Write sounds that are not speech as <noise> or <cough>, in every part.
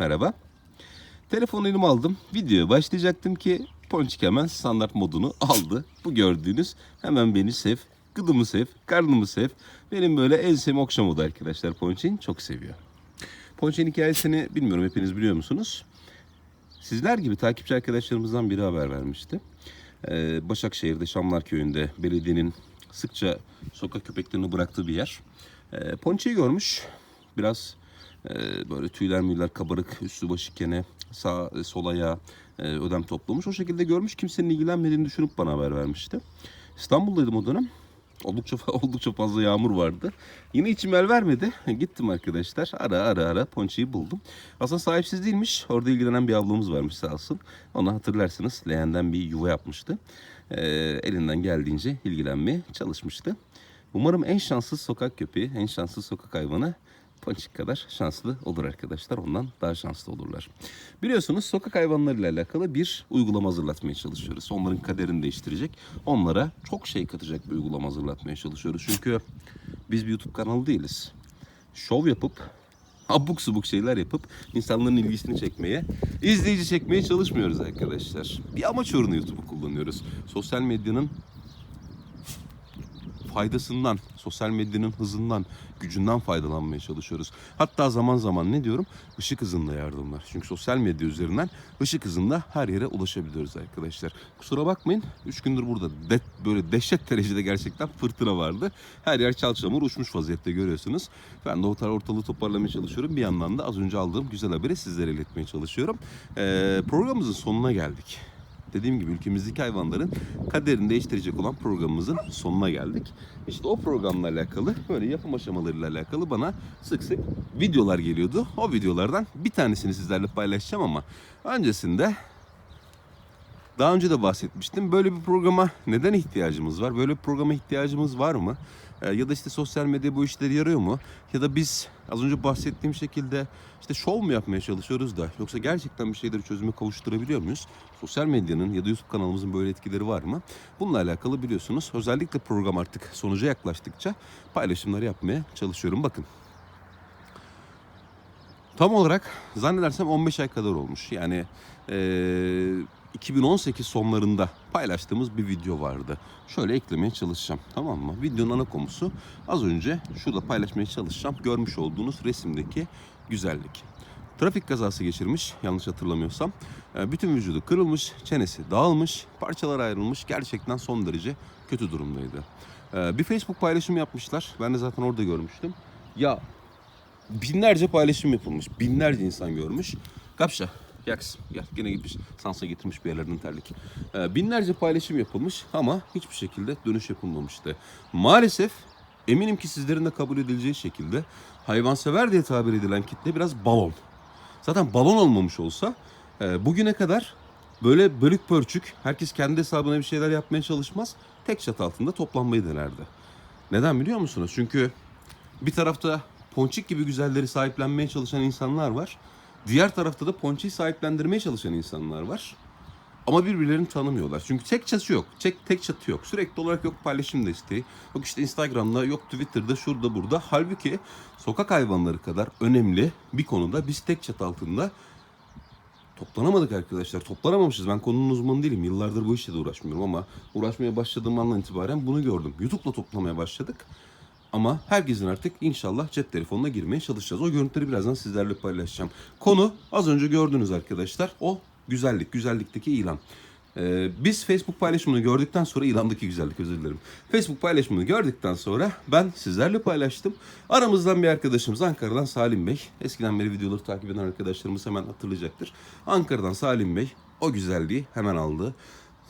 merhaba. Telefonu elime aldım. Videoya başlayacaktım ki Ponçik hemen standart modunu aldı. Bu gördüğünüz hemen beni sev, gıdımı sev, karnımı sev. Benim böyle en sevim okşam modu arkadaşlar Ponçik'in çok seviyor. Ponçik'in hikayesini bilmiyorum hepiniz biliyor musunuz? Sizler gibi takipçi arkadaşlarımızdan biri haber vermişti. Ee, Başakşehir'de Şamlar Köyü'nde belediyenin sıkça sokak köpeklerini bıraktığı bir yer. Ee, Ponçi'yi görmüş. Biraz böyle tüyler müyler kabarık, üstü başı kene, sağ e, sol ayağı e, ödem toplamış. O şekilde görmüş. Kimsenin ilgilenmediğini düşünüp bana haber vermişti. İstanbul'daydım o dönem. Oldukça <laughs> oldukça fazla yağmur vardı. Yine içim el vermedi. <laughs> Gittim arkadaşlar. Ara ara ara Ponçi'yi buldum. Aslında sahipsiz değilmiş. Orada ilgilenen bir ablamız varmış sağ olsun. Onu hatırlarsınız. Leğenden bir yuva yapmıştı. Ee, elinden geldiğince ilgilenmeye çalışmıştı. Umarım en şanssız sokak köpeği, en şanssız sokak hayvanı Ponçik kadar şanslı olur arkadaşlar. Ondan daha şanslı olurlar. Biliyorsunuz sokak hayvanlarıyla alakalı bir uygulama hazırlatmaya çalışıyoruz. Onların kaderini değiştirecek. Onlara çok şey katacak bir uygulama hazırlatmaya çalışıyoruz. Çünkü biz bir YouTube kanalı değiliz. Şov yapıp abuk subuk şeyler yapıp insanların ilgisini çekmeye, izleyici çekmeye çalışmıyoruz arkadaşlar. Bir amaç uğruna YouTube'u kullanıyoruz. Sosyal medyanın faydasından, sosyal medyanın hızından, gücünden faydalanmaya çalışıyoruz. Hatta zaman zaman ne diyorum? Işık hızında yardımlar. Çünkü sosyal medya üzerinden ışık hızında her yere ulaşabiliyoruz arkadaşlar. Kusura bakmayın. 3 gündür burada de, böyle dehşet derecede gerçekten fırtına vardı. Her yer çal çamur uçmuş vaziyette görüyorsunuz. Ben de ortalığı toparlamaya çalışıyorum. Bir yandan da az önce aldığım güzel haberi sizlere iletmeye çalışıyorum. Ee, programımızın sonuna geldik dediğim gibi ülkemizdeki hayvanların kaderini değiştirecek olan programımızın sonuna geldik. İşte o programla alakalı böyle yapım aşamalarıyla alakalı bana sık sık videolar geliyordu. O videolardan bir tanesini sizlerle paylaşacağım ama öncesinde daha önce de bahsetmiştim. Böyle bir programa neden ihtiyacımız var? Böyle bir programa ihtiyacımız var mı? Ee, ya da işte sosyal medya bu işleri yarıyor mu? Ya da biz az önce bahsettiğim şekilde işte şov mu yapmaya çalışıyoruz da yoksa gerçekten bir şeyleri çözüme kavuşturabiliyor muyuz? Sosyal medyanın ya da YouTube kanalımızın böyle etkileri var mı? Bununla alakalı biliyorsunuz. Özellikle program artık sonuca yaklaştıkça paylaşımlar yapmaya çalışıyorum. Bakın Tam olarak zannedersem 15 ay kadar olmuş. Yani eee, 2018 sonlarında paylaştığımız bir video vardı. Şöyle eklemeye çalışacağım tamam mı? Videonun ana konusu az önce şurada paylaşmaya çalışacağım. Görmüş olduğunuz resimdeki güzellik. Trafik kazası geçirmiş yanlış hatırlamıyorsam. Eee, Bütün vücudu kırılmış, çenesi dağılmış, parçalara ayrılmış. Gerçekten son derece kötü durumdaydı. Eee, Bir Facebook paylaşım yapmışlar. Ben de zaten orada görmüştüm. Ya binlerce paylaşım yapılmış. Binlerce insan görmüş. Kapşa. Yaks. Gel. Gene gitmiş. Sansa getirmiş bir yerlerden terlik. Ee, binlerce paylaşım yapılmış ama hiçbir şekilde dönüş yapılmamıştı. Maalesef eminim ki sizlerin de kabul edileceği şekilde hayvansever diye tabir edilen kitle biraz balon. Zaten balon olmamış olsa e, bugüne kadar böyle bölük pörçük herkes kendi hesabına bir şeyler yapmaya çalışmaz. Tek çatı altında toplanmayı denerdi. Neden biliyor musunuz? Çünkü bir tarafta ponçik gibi güzelleri sahiplenmeye çalışan insanlar var. Diğer tarafta da ponçiyi sahiplendirmeye çalışan insanlar var. Ama birbirlerini tanımıyorlar. Çünkü tek çatı yok. Tek, tek çatı yok. Sürekli olarak yok paylaşım desteği. Yok işte Instagram'da, yok Twitter'da, şurada, burada. Halbuki sokak hayvanları kadar önemli bir konuda biz tek çatı altında toplanamadık arkadaşlar. Toplanamamışız. Ben konunun uzmanı değilim. Yıllardır bu işle de uğraşmıyorum ama uğraşmaya başladığım andan itibaren bunu gördüm. YouTube'la toplamaya başladık. Ama herkesin artık inşallah cep telefonuna girmeye çalışacağız. O görüntüleri birazdan sizlerle paylaşacağım. Konu az önce gördünüz arkadaşlar. O güzellik, güzellikteki ilan. Ee, biz Facebook paylaşımını gördükten sonra ilandaki güzellik özür dilerim. Facebook paylaşımını gördükten sonra ben sizlerle paylaştım. Aramızdan bir arkadaşımız Ankara'dan Salim Bey. Eskiden beri videoları takip eden arkadaşlarımız hemen hatırlayacaktır. Ankara'dan Salim Bey o güzelliği hemen aldı.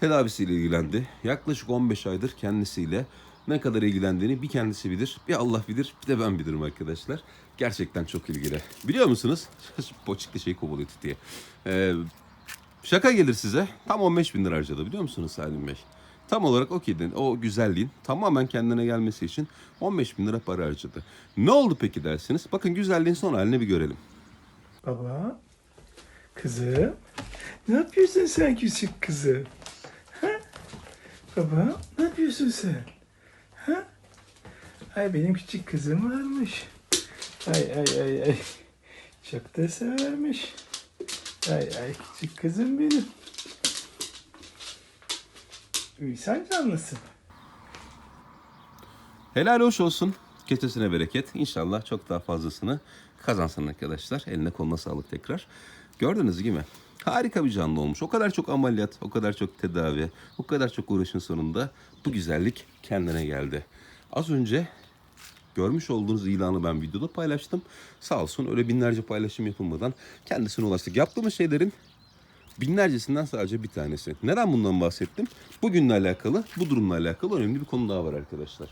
Tedavisiyle ilgilendi. Yaklaşık 15 aydır kendisiyle ne kadar ilgilendiğini bir kendisi bilir, bir Allah bilir, bir de ben bilirim arkadaşlar. Gerçekten çok ilgili. Biliyor musunuz? <laughs> Poçikli şey kovalıyor diye. Ee, şaka gelir size. Tam 15 bin lira harcadı biliyor musunuz Salim Bey? Tam olarak o kedinin, o güzelliğin tamamen kendine gelmesi için 15 bin lira para harcadı. Ne oldu peki dersiniz? Bakın güzelliğin son halini bir görelim. Baba, kızım, ne yapıyorsun sen küçük kızım? Ha? Baba, ne yapıyorsun sen? Ha? Ay benim küçük kızım varmış. Ay ay ay ay. Çok da severmiş. Ay ay küçük kızım benim. Uysan canlısın. Helal hoş olsun. Kesesine bereket. İnşallah çok daha fazlasını kazansın arkadaşlar. Eline koluna sağlık tekrar. Gördüğünüz gibi harika bir canlı olmuş. O kadar çok ameliyat, o kadar çok tedavi, o kadar çok uğraşın sonunda bu güzellik kendine geldi. Az önce görmüş olduğunuz ilanı ben videoda paylaştım. Sağ olsun öyle binlerce paylaşım yapılmadan kendisine ulaştık. Yaptığımız şeylerin binlercesinden sadece bir tanesi. Neden bundan bahsettim? Bugünle alakalı, bu durumla alakalı önemli bir konu daha var arkadaşlar.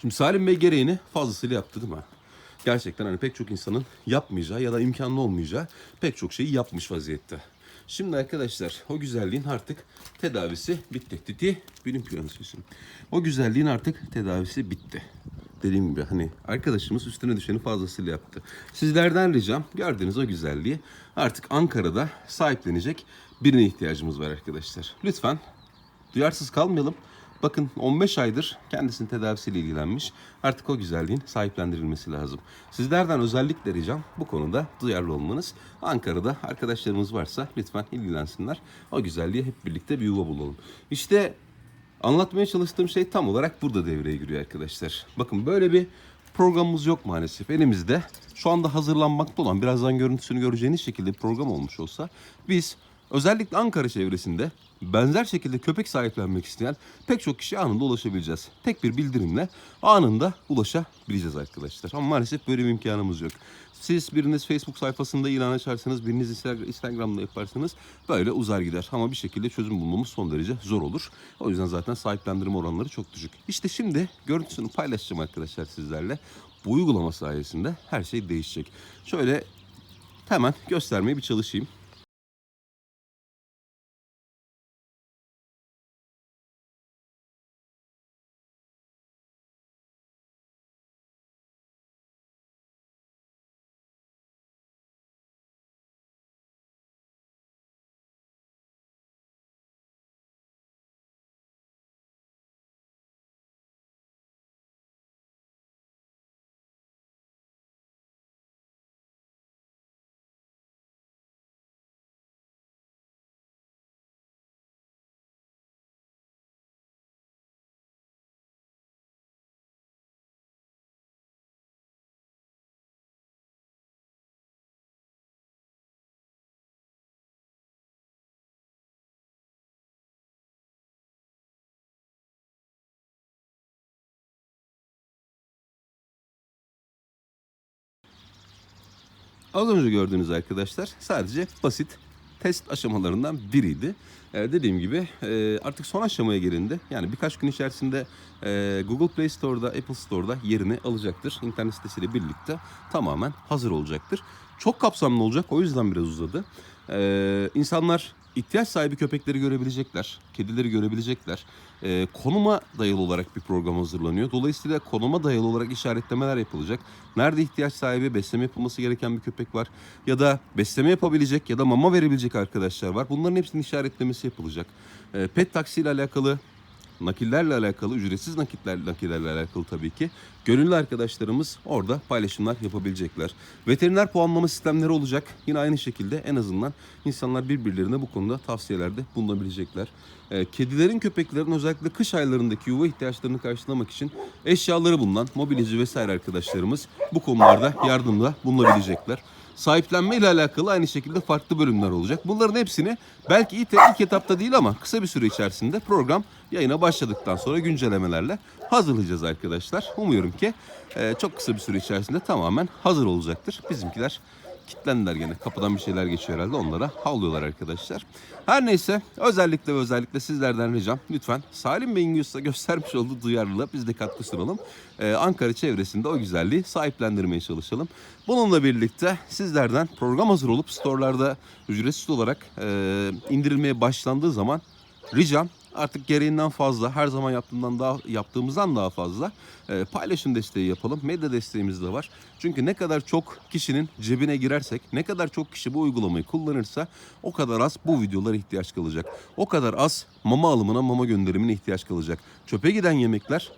Şimdi Salim Bey gereğini fazlasıyla yaptı değil mi? Gerçekten hani pek çok insanın yapmayacağı ya da imkanlı olmayacağı pek çok şeyi yapmış vaziyette. Şimdi arkadaşlar o güzelliğin artık tedavisi bitti. Titi bilim prensesisin. O güzelliğin artık tedavisi bitti. Dediğim gibi hani arkadaşımız üstüne düşeni fazlasıyla yaptı. Sizlerden ricam gördüğünüz o güzelliği artık Ankara'da sahiplenecek birine ihtiyacımız var arkadaşlar. Lütfen duyarsız kalmayalım. Bakın 15 aydır kendisinin tedavisiyle ilgilenmiş. Artık o güzelliğin sahiplendirilmesi lazım. Sizlerden özellikle ricam bu konuda duyarlı olmanız. Ankara'da arkadaşlarımız varsa lütfen ilgilensinler. O güzelliğe hep birlikte bir yuva bulalım. İşte anlatmaya çalıştığım şey tam olarak burada devreye giriyor arkadaşlar. Bakın böyle bir programımız yok maalesef elimizde. Şu anda hazırlanmakta olan birazdan görüntüsünü göreceğiniz şekilde program olmuş olsa biz özellikle Ankara çevresinde benzer şekilde köpek sahiplenmek isteyen pek çok kişi anında ulaşabileceğiz. Tek bir bildirimle anında ulaşabileceğiz arkadaşlar. Ama maalesef böyle bir imkanımız yok. Siz biriniz Facebook sayfasında ilan açarsanız, biriniz Insta- Instagram'da yaparsanız böyle uzar gider. Ama bir şekilde çözüm bulmamız son derece zor olur. O yüzden zaten sahiplendirme oranları çok düşük. İşte şimdi görüntüsünü paylaşacağım arkadaşlar sizlerle. Bu uygulama sayesinde her şey değişecek. Şöyle hemen göstermeye bir çalışayım. Az önce gördüğünüz arkadaşlar sadece basit test aşamalarından biriydi. Ee, dediğim gibi e, artık son aşamaya gelindi. Yani birkaç gün içerisinde e, Google Play Store'da, Apple Store'da yerini alacaktır. İnternet sitesiyle birlikte tamamen hazır olacaktır. Çok kapsamlı olacak o yüzden biraz uzadı. Ee, insanlar ihtiyaç sahibi köpekleri görebilecekler, kedileri görebilecekler. Ee, konuma dayalı olarak bir program hazırlanıyor. Dolayısıyla konuma dayalı olarak işaretlemeler yapılacak. Nerede ihtiyaç sahibi, besleme yapılması gereken bir köpek var ya da besleme yapabilecek ya da mama verebilecek arkadaşlar var. Bunların hepsinin işaretlemesi yapılacak. Ee, pet taksi ile alakalı nakillerle alakalı, ücretsiz nakitler, nakillerle alakalı tabii ki gönüllü arkadaşlarımız orada paylaşımlar yapabilecekler. Veteriner puanlama sistemleri olacak. Yine aynı şekilde en azından insanlar birbirlerine bu konuda tavsiyelerde bulunabilecekler. Ee, kedilerin, köpeklerin özellikle kış aylarındaki yuva ihtiyaçlarını karşılamak için eşyaları bulunan mobilyacı vesaire arkadaşlarımız bu konularda yardımda bulunabilecekler sahiplenme ile alakalı aynı şekilde farklı bölümler olacak. Bunların hepsini belki ilk, ilk etapta değil ama kısa bir süre içerisinde program yayına başladıktan sonra güncellemelerle hazırlayacağız arkadaşlar. Umuyorum ki e, çok kısa bir süre içerisinde tamamen hazır olacaktır. Bizimkiler kitlendiler gene. Kapıdan bir şeyler geçiyor herhalde. Onlara havlıyorlar arkadaşlar. Her neyse özellikle ve özellikle sizlerden ricam lütfen Salim Bey'in gö- <laughs> göstermiş olduğu duyarlılığa biz de katkı sunalım. Ee, Ankara çevresinde o güzelliği sahiplendirmeye çalışalım. Bununla birlikte sizlerden program hazır olup storelarda ücretsiz olarak e, indirilmeye başlandığı zaman ricam artık gereğinden fazla her zaman yaptığımdan daha yaptığımızdan daha fazla e, paylaşım desteği yapalım. Medya desteğimiz de var. Çünkü ne kadar çok kişinin cebine girersek, ne kadar çok kişi bu uygulamayı kullanırsa o kadar az bu videolara ihtiyaç kalacak. O kadar az mama alımına, mama gönderimine ihtiyaç kalacak. Çöpe giden yemekler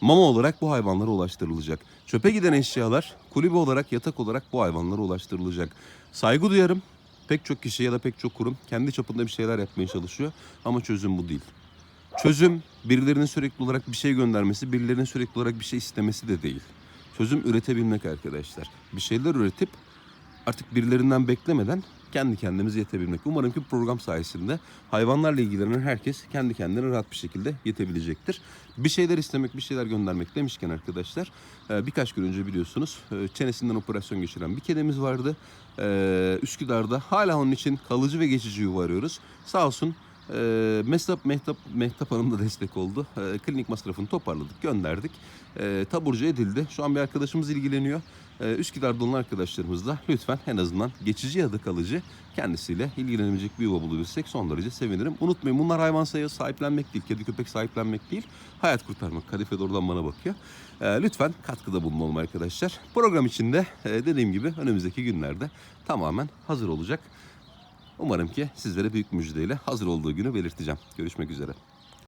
mama olarak bu hayvanlara ulaştırılacak. Çöpe giden eşyalar kulübe olarak, yatak olarak bu hayvanlara ulaştırılacak. Saygı duyarım. Pek çok kişi ya da pek çok kurum kendi çapında bir şeyler yapmaya çalışıyor ama çözüm bu değil. Çözüm birilerinin sürekli olarak bir şey göndermesi, birilerinin sürekli olarak bir şey istemesi de değil. Çözüm üretebilmek arkadaşlar. Bir şeyler üretip artık birilerinden beklemeden kendi kendimize yetebilmek. Umarım ki program sayesinde hayvanlarla ilgilenen herkes kendi kendine rahat bir şekilde yetebilecektir. Bir şeyler istemek, bir şeyler göndermek demişken arkadaşlar e, birkaç gün önce biliyorsunuz e, çenesinden operasyon geçiren bir kedimiz vardı. E, Üsküdar'da hala onun için kalıcı ve geçici yuva arıyoruz. Sağ olsun e, Mehtap, Mehtap, Hanım da destek oldu. E, klinik masrafını toparladık, gönderdik. E, taburcu edildi. Şu an bir arkadaşımız ilgileniyor. E, Üsküdar'da olan arkadaşlarımız da lütfen en azından geçici ya da kalıcı kendisiyle ilgilenebilecek bir yuva bulabilirsek son derece sevinirim. Unutmayın bunlar hayvan sayı sahiplenmek değil, kedi köpek sahiplenmek değil, hayat kurtarmak. Kadife de oradan bana bakıyor. Lütfen katkıda bulunalım arkadaşlar. Program içinde e, dediğim gibi önümüzdeki günlerde tamamen hazır olacak. Umarım ki sizlere büyük müjdeyle hazır olduğu günü belirteceğim. Görüşmek üzere.